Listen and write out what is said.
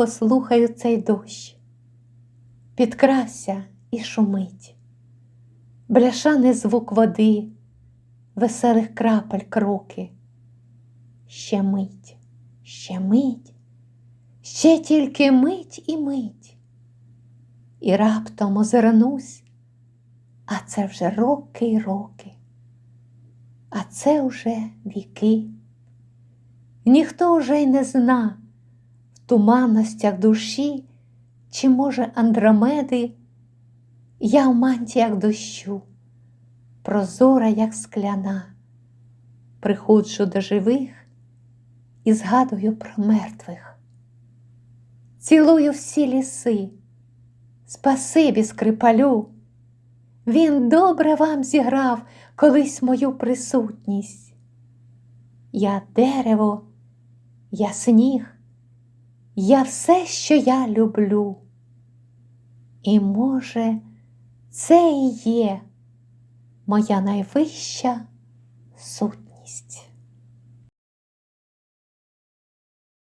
послухаю цей дощ. Підкрався і шумить, бляшаний звук води, веселих крапель кроки. Ще мить, ще мить, ще тільки мить і мить. І раптом озирнусь, а це вже роки й роки, а це вже віки. Ніхто вже й не зна туманностях душі, чи, може, Андромеди, я в мантіях дощу, прозора, як скляна, приходжу до живих і згадую про мертвих. Цілую всі ліси, спасибі скрипалю. Він добре вам зіграв колись мою присутність. Я дерево, я сніг, я все, що я люблю. І, може, це і є моя найвища сутність.